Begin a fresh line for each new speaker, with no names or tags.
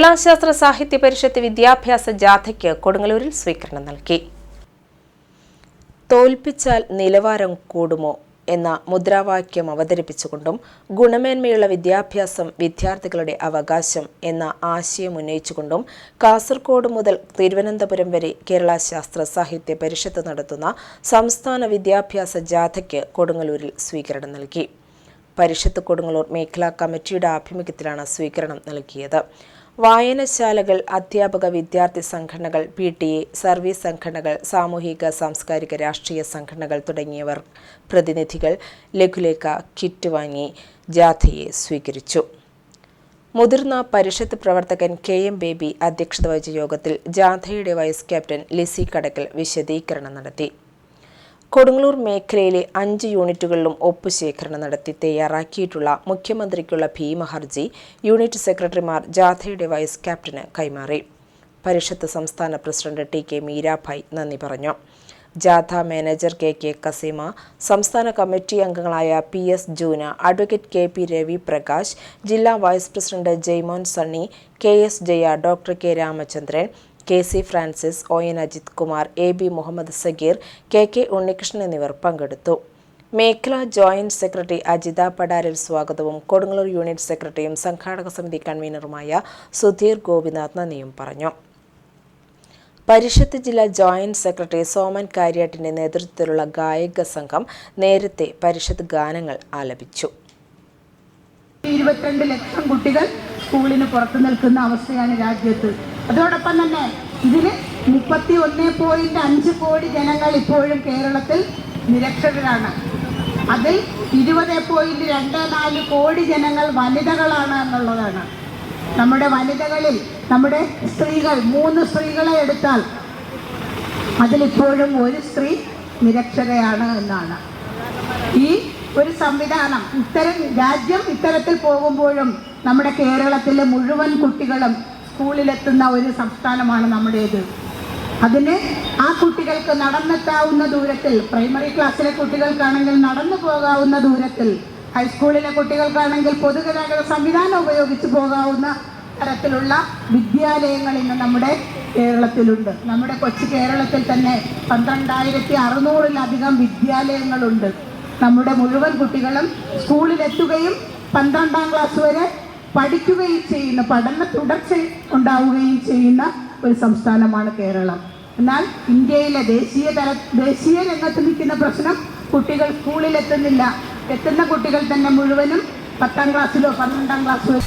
കേരള ശാസ്ത്ര സാഹിത്യ പരിഷത്ത് വിദ്യാഭ്യാസ ജാഥയ്ക്ക് കൊടുങ്ങല്ലൂരിൽ സ്വീകരണം നൽകി. തോൽപ്പിച്ചാൽ നിലവാരം കൂടുമോ എന്ന മുദ്രാവാക്യം അവതരിപ്പിച്ചുകൊണ്ടും ഗുണമേന്മയുള്ള വിദ്യാഭ്യാസം വിദ്യാർത്ഥികളുടെ അവകാശം എന്ന ആശയം ഉന്നയിച്ചുകൊണ്ടും കാസർഗോഡ് മുതൽ തിരുവനന്തപുരം വരെ കേരള ശാസ്ത്ര സാഹിത്യ പരിഷത്ത് നടത്തുന്ന സംസ്ഥാന വിദ്യാഭ്യാസ ജാഥയ്ക്ക് കൊടുങ്ങല്ലൂരിൽ സ്വീകരണം നൽകി. പരിഷത്ത് കൊടുങ്ങല്ലൂർ മേഖലാ കമ്മിറ്റിയുടെ ആഭിമുഖ്യത്തിലാണ് സ്വീകരണം നൽകിയത്. വായനശാലകൾ അധ്യാപക വിദ്യാർത്ഥി സംഘടനകൾ പി ടി എ സർവീസ് സംഘടനകൾ സാമൂഹിക സാംസ്കാരിക രാഷ്ട്രീയ സംഘടനകൾ തുടങ്ങിയവർ പ്രതിനിധികൾ ലഘുലേഖ കിറ്റ് വാങ്ങി ജാഥയെ സ്വീകരിച്ചു. മുതിർന്ന പരിഷത്ത് പ്രവർത്തകൻ കെ എം ബേബി അധ്യക്ഷത വഹിച്ച യോഗത്തിൽ ജാഥയുടെ വൈസ് ക്യാപ്റ്റൻ ലിസി കടക്കൽ വിശദീകരണം നടത്തി. കൊടുങ്ങല്ലൂർ മേഖലയിലെ അഞ്ച് യൂണിറ്റുകളിലും ഒപ്പുശേഖരണം നടത്തി തയ്യാറാക്കിയിട്ടുള്ള മുഖ്യമന്ത്രിക്കുള്ള ഭീമഹർജി യൂണിറ്റ് സെക്രട്ടറിമാർ ജാഥയുടെ വൈസ് ക്യാപ്റ്റന് കൈമാറി. പരിഷത്ത് സംസ്ഥാന പ്രസിഡന്റ് ടി കെ മീരാഭായ് നന്ദി പറഞ്ഞു. ജാഥ മാനേജർ കെ കെ കസീമ സംസ്ഥാന കമ്മിറ്റി അംഗങ്ങളായ P S Juna advocate K P Ravi Prakash ജില്ലാ vice president Jaimon Sunny K S Jaya doctor K Ramachandran K C Francis O N Ajith Kumar A B Muhammad Sagir K K Unnikrishnan എന്നിവർ പങ്കെടുത്തു. മേഖല joint secretary Ajitha പടാരൽ സ്വാഗതവും Kodungallur unit സെക്രട്ടറിയും സംഘാടക സമിതി കൺവീനറുമായ സുധീർ ഗോപിനാഥ് നന്ദിയും പറഞ്ഞു. പരിഷത്ത് ജില്ലാ ജോയിന്റ് സെക്രട്ടറി സോമൻ കാര്യാട്ടിന്റെ നേതൃത്വത്തിലുള്ള ഗായക സംഘം നേരത്തെ പരിഷത്ത് ഗാനങ്ങൾ ആലപിച്ചു.
ഇരുപത്തിരണ്ട് ലക്ഷം കുട്ടികൾ സ്കൂളിന് പുറത്തു നിൽക്കുന്ന അവസ്ഥയാണ് രാജ്യത്ത്. അതോടൊപ്പം തന്നെ ഇതിന് മുപ്പത്തി ഒന്ന് പോയിന്റ് അഞ്ച് കോടി ജനങ്ങൾ ഇപ്പോഴും കേരളത്തിൽ നിരക്ഷരരാണ്. അതിൽ ഇരുപത് പോയിന്റ് രണ്ട് നാല് കോടി ജനങ്ങൾ വനിതകളാണ് എന്നുള്ളതാണ്. നമ്മുടെ വനിതകളിൽ നമ്മുടെ സ്ത്രീകൾ മൂന്ന് സ്ത്രീകളെ എടുത്താൽ അതിലിപ്പോഴും ഒരു സ്ത്രീ നിരക്ഷരയാണ് എന്നാണ്. ഈ ഒരു സംവിധാനം ഇത്തരം രാജ്യം ഇത്തരത്തിൽ പോകുമ്പോഴും നമ്മുടെ കേരളത്തിലെ മുഴുവൻ കുട്ടികളും സ്കൂളിലെത്തുന്ന ഒരു സംസ്ഥാനമാണ് നമ്മുടേത്. അതിന് ആ കുട്ടികൾക്ക് നടന്നെത്താവുന്ന ദൂരത്തിൽ പ്രൈമറി ക്ലാസ്സിലെ കുട്ടികൾക്കാണെങ്കിൽ നടന്നു പോകാവുന്ന ദൂരത്തിൽ ഹൈസ്കൂളിലെ കുട്ടികൾക്കാണെങ്കിൽ പൊതുഗതാഗത സംവിധാനം ഉപയോഗിച്ച് പോകാവുന്ന തരത്തിലുള്ള വിദ്യാലയങ്ങൾ ഇന്ന് നമ്മുടെ കേരളത്തിലുണ്ട്. നമ്മുടെ കൊച്ചു കേരളത്തിൽ തന്നെ പന്ത്രണ്ടായിരത്തി അറുന്നൂറിലധികം വിദ്യാലയങ്ങളുണ്ട്. നമ്മുടെ മുഴുവൻ കുട്ടികളും സ്കൂളിലെത്തുകയും പന്ത്രണ്ടാം ക്ലാസ് വരെ പഠിക്കുകയും ചെയ്യുന്ന പഠന തുടർച്ച ഉണ്ടാവുകയും ചെയ്യുന്ന ഒരു സംസ്ഥാനമാണ് കേരളം. എന്നാൽ ഇന്ത്യയിലെ ദേശീയ തല ദേശീയ രംഗത്ത് നിൽക്കുന്ന പ്രശ്നം കുട്ടികൾ സ്കൂളിൽ എത്തുന്നില്ല എത്തുന്ന കുട്ടികൾ തന്നെ മുഴുവനും പത്താം ക്ലാസ്സിലോ പന്ത്രണ്ടാം ക്ലാസ്സിലോ